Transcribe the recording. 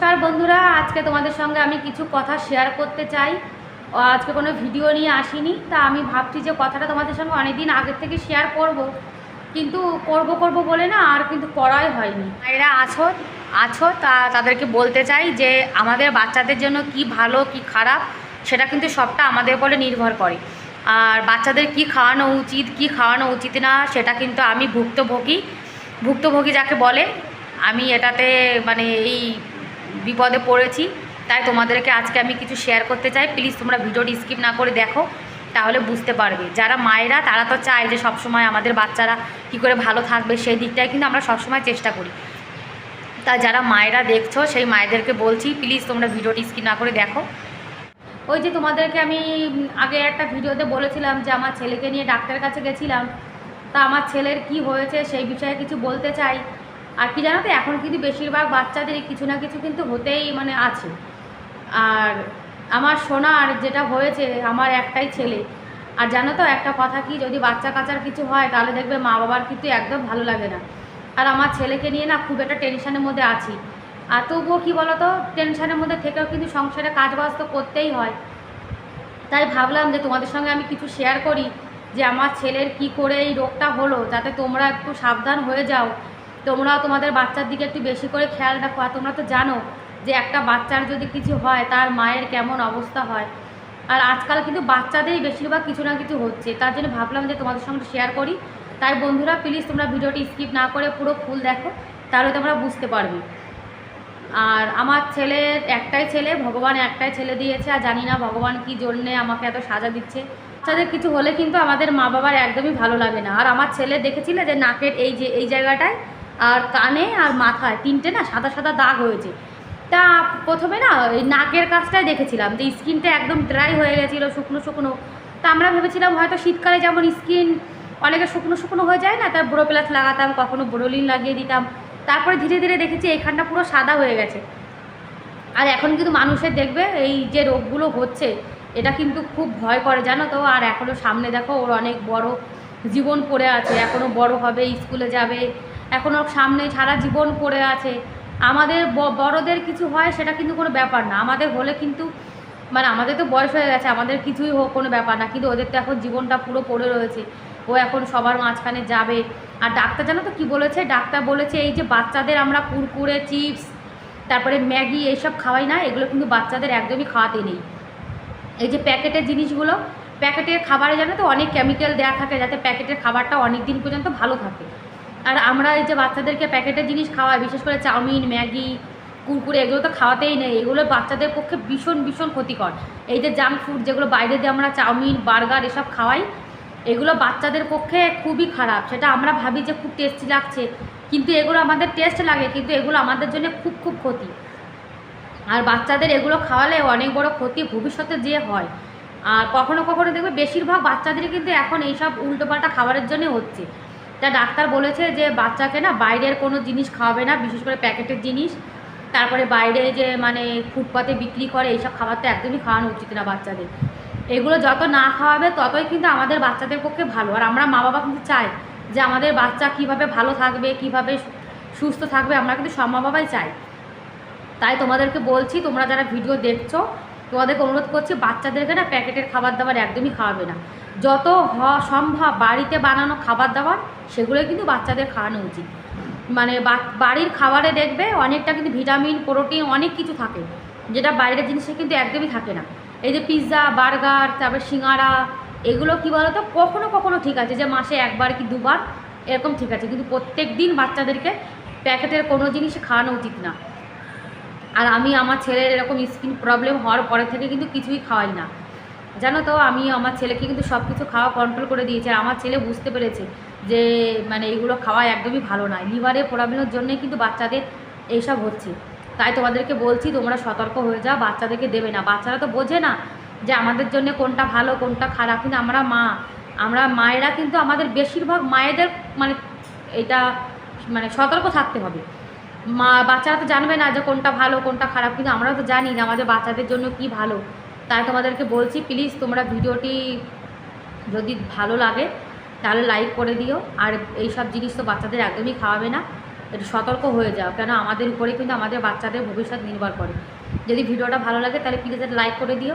নমস্কার বন্ধুরা, আজকে তোমাদের সঙ্গে আমি কিছু কথা শেয়ার করতে চাই। আজকে কোনো ভিডিও নিয়ে আসিনি, তা আমি ভাবছি যে কথাটা তোমাদের সঙ্গে অনেকদিন আগের থেকে শেয়ার করব। কিন্তু করব করব বলে না আর কিন্তু করাই হয়নি। এরা আছো আছো, তা তাদেরকে বলতে চাই যে আমাদের বাচ্চাদের জন্য কি ভালো, কি খারাপ, সেটা কিন্তু সবটা আমাদের উপরে নির্ভর করে। আর বাচ্চাদের কি খাওয়ানো উচিত, কি খাওয়ানো উচিত না, সেটা কিন্তু আমি ভুক্তভোগী। ভুক্তভোগী যাকে বলে, আমি এটাতে মানে এই বিপদে পড়েছি, তাই তোমাদেরকে আজকে আমি কিছু শেয়ার করতে চাই। প্লিজ তোমরা ভিডিওটি স্কিপ না করে দেখো, তাহলে বুঝতে পারবে। যারা মায়েরা, তারা তো চায় যে সবসময় আমাদের বাচ্চারা কী করে ভালো থাকবে সেই দিকটাই, কিন্তু আমরা সবসময় চেষ্টা করি। তা যারা মায়েরা দেখছ, সেই মায়েদেরকে বলছি প্লিজ তোমরা ভিডিওটি স্কিপ না করে দেখো। ওই যে তোমাদেরকে আমি আগে একটা ভিডিওতে বলেছিলাম যে আমার ছেলেকে নিয়ে ডাক্তারের কাছে গেছিলাম। তা আমার ছেলের কি হয়েছে সেই বিষয়ে কিছু বলতে চাই। আর কি জানো তো, এখন কিন্তু বেশিরভাগ বাচ্চাদের কিছু না কিছু কিন্তু হতেই মানে আছে। আর আমার সোনার যেটা হয়েছে, আমার একটাই ছেলে। আর জানো তো, একটা কথা কি, যদি বাচ্চা কাচার কিছু হয়, তাহলে দেখবে মা বাবার কিন্তু একদম ভালো লাগে না। আর আমার ছেলেকে নিয়ে না খুব একটা টেনশনের মধ্যে আছি। আর তবুও কী বলো তো টেনশনের মধ্যে থেকেও কিন্তু সংসারে কাজবাজ তো করতেই হয়। তাই ভাবলাম যে তোমাদের সঙ্গে আমি কিছু শেয়ার করি, যে আমার ছেলের কি করে এই রোগটা হলো, যাতে তোমরা একটু সাবধান হয়ে যাও। তোমরাও তোমাদের বাচ্চার দিকে একটু বেশি করে খেয়াল রাখো, আর তোমরা তো জানো যে একটা বাচ্চার যদি কিছু হয়, তার মায়ের কেমন অবস্থা হয়। আর আজকাল কিন্তু বাচ্চাদেরই বেশিরভাগ কিছু না কিছু হচ্ছে। তার জন্য ভাবলাম যে তোমাদের সঙ্গে শেয়ার করি। তাই বন্ধুরা প্লিজ তোমরা ভিডিওটি স্কিপ না করে পুরো ফুল দেখো, তাহলে তোমরা বুঝতে পারবে। আর আমার ছেলের একটাই ছেলে, ভগবান একটাই ছেলে দিয়েছে, আর জানি না ভগবান কি জন্যে আমাকে এত সাজা দিচ্ছে। বাচ্চাদের কিছু হলে কিন্তু আমাদের মা বাবার একদমই ভালো লাগে না। আর আমার ছেলে দেখেছিলে যে নাকের এই যে, এই জায়গাটায় আর কানে আর মাথায়, তিনটে না সাদা সাদা দাগ হয়েছে। তা প্রথমে না ওই নাকের কাজটাই দেখেছিলাম, যে স্কিনটা একদম ড্রাই হয়ে গেছিল, শুকনো শুকনো। তা আমরা ভেবেছিলাম হয়তো শীতকালে যেমন স্কিন অনেকে শুকনো শুকনো হয়ে যায় না, তার ব্রো প্লাস লাগাতাম, কখনো ব্রোলিন লাগিয়ে দিতাম। তারপরে ধীরে ধীরে দেখেছি এখানটা পুরো সাদা হয়ে গেছে। আর এখন কিন্তু মানুষের দেখবে এই যে রোগগুলো হচ্ছে, এটা কিন্তু খুব ভয় করে, জানো তো? আর এখনও সামনে দেখো, ওর অনেক বড় জীবন পড়ে আছে এখনও বড় হবে, স্কুলে যাবে। এখনও সামনে সারা জীবন পড়ে আছে। আমাদের বড়দের কিছু হয় সেটা কিন্তু কোনো ব্যাপার না। আমাদের হলে কিন্তু মানে আমাদের তো বয়স হয়ে গেছে, আমাদের কিছুই হোক, কোনো ব্যাপার না। কিন্তু ওদের তো এখন জীবনটা পুরো পড়ে রয়েছে। ও এখন সবার মাঝখানে যাবে। আর ডাক্তার, জানো তো কী বলেছে? ডাক্তার বলেছে এই যে বাচ্চাদের আমরা কুরকুরে, চিপস, তারপরে ম্যাগি এইসব খাওয়াই না, এগুলো কিন্তু বাচ্চাদের একদমই খাওয়াতে নেই। এই যে প্যাকেটের জিনিসগুলো, প্যাকেটের খাবারে জানো তো অনেক কেমিক্যাল দেওয়া থাকে যাতে প্যাকেটের খাবারটা অনেক দিন পর্যন্ত ভালো থাকে। আর আমরা এই যে বাচ্চাদেরকে প্যাকেটের জিনিস খাওয়াই, বিশেষ করে চাউমিন, ম্যাগি, কুরকুরে, এগুলো তো খাওয়াতেই নেই। এগুলো বাচ্চাদের পক্ষে ভীষণ ভীষণ ক্ষতিকর। এই যে জাঙ্ক ফুড যেগুলো বাইরে দিয়ে আমরা চাউমিন, বার্গার এসব খাওয়াই, এগুলো বাচ্চাদের পক্ষে খুবই খারাপ। সেটা আমরা ভাবি যে খুব টেস্টি লাগছে, কিন্তু এগুলো আমাদের টেস্ট লাগে, কিন্তু এগুলো আমাদের জন্য খুব খুব ক্ষতি। আর বাচ্চাদের এগুলো খাওয়ালে অনেক বড় ক্ষতি ভবিষ্যতে যে হয়। আর কখনো কখনো দেখবে বেশিরভাগ বাচ্চাদের কিন্তু এখন এইসব উল্টোপাল্টা খাবারের জন্য হচ্ছে। তা ডাক্তার বলেছে যে বাচ্চাকে না বাইরের কোনো জিনিস খাওয়াবে না, বিশেষ করে প্যাকেটের জিনিস। তারপরে বাইরে যে মানে ফুটপাতে বিক্রি করে, এইসব খাবার তো একদমই খাওয়ানো উচিত না বাচ্চাদের। এগুলো যত না খাওয়াবে, ততই কিন্তু আমাদের বাচ্চাদের পক্ষে ভালো। আর আমরা মা বাবা কিন্তু চাই যে আমাদের বাচ্চা কীভাবে ভালো থাকবে, কীভাবে সুস্থ থাকবে, আমরা কিন্তু সব মা বাবাই চাই। তাই তোমাদেরকে বলছি, তোমরা যারা ভিডিও দেখছ তোমাদেরকে অনুরোধ করছি, বাচ্চাদেরকে না প্যাকেটের খাবার দাবার একদমই খাওয়াবে না। যত সম্ভব বাড়িতে বানানো খাবার দাবার, সেগুলোই কিন্তু বাচ্চাদের খাওয়ানো উচিত। মানে বাড়ির খাবারে দেখবে অনেকটা কিন্তু ভিটামিন, প্রোটিন অনেক কিছু থাকে, যেটা বাইরের জিনিসে কিন্তু একদমই থাকে না। এই যে পিৎজা, বার্গার, তারপরে সিঙ্গারা, এগুলো কী বলো তো কখনো কখনো ঠিক আছে যে মাসে একবার কি দুবার, এরকম ঠিক আছে। কিন্তু প্রত্যেক দিন বাচ্চাদেরকে প্যাকেটের কোনো জিনিস খাওয়ানো উচিত না। আর আমি আমার ছেলের এরকম স্কিন প্রবলেম হওয়ার পরে থেকে কিন্তু কিছুই খাওয়াই না। জানো তো, আমি আমার ছেলেকে কিন্তু সব কিছু খাওয়া কন্ট্রোল করে দিয়েছি। আর আমার ছেলে বুঝতে পেরেছে যে মানে এইগুলো খাওয়া একদমই ভালো নয়। লিভারের প্রবলেমের জন্যই কিন্তু বাচ্চাদের এইসব হচ্ছে। তাই তোমাদেরকে বলছি, তোমরা সতর্ক হয়ে যাও, বাচ্চাদেরকে দেবে না। বাচ্চারা তো বোঝে না যে আমাদের জন্য কোনটা ভালো, কোনটা খারাপ। কিন্তু আমরা মা, আমরা মায়েরা কিন্তু আমাদের বেশিরভাগ মায়েদের মানে এটা মানে সতর্ক থাকতে হবে। মা বাচ্চারা তো জানবে না যে কোনটা ভালো, কোনটা খারাপ, কিন্তু আমরা তো জানি না আমাদের বাচ্চাদের জন্য কি ভালো। তাই তোমাদেরকে বলছি প্লিজ তোমরা ভিডিওটি যদি ভালো লাগে, তাহলে লাইক করে দিও। আর এই সব জিনিস তো বাচ্চাদের একদমই খাওয়াবে না। একটু সতর্ক হয়ে যাও কেন আমাদের উপরে কিন্তু আমাদের বাচ্চাদের ভবিষ্যৎ নির্ভর করে। যদি ভিডিওটা ভালো লাগে, তাহলে প্লিজ লাইক করে দিও।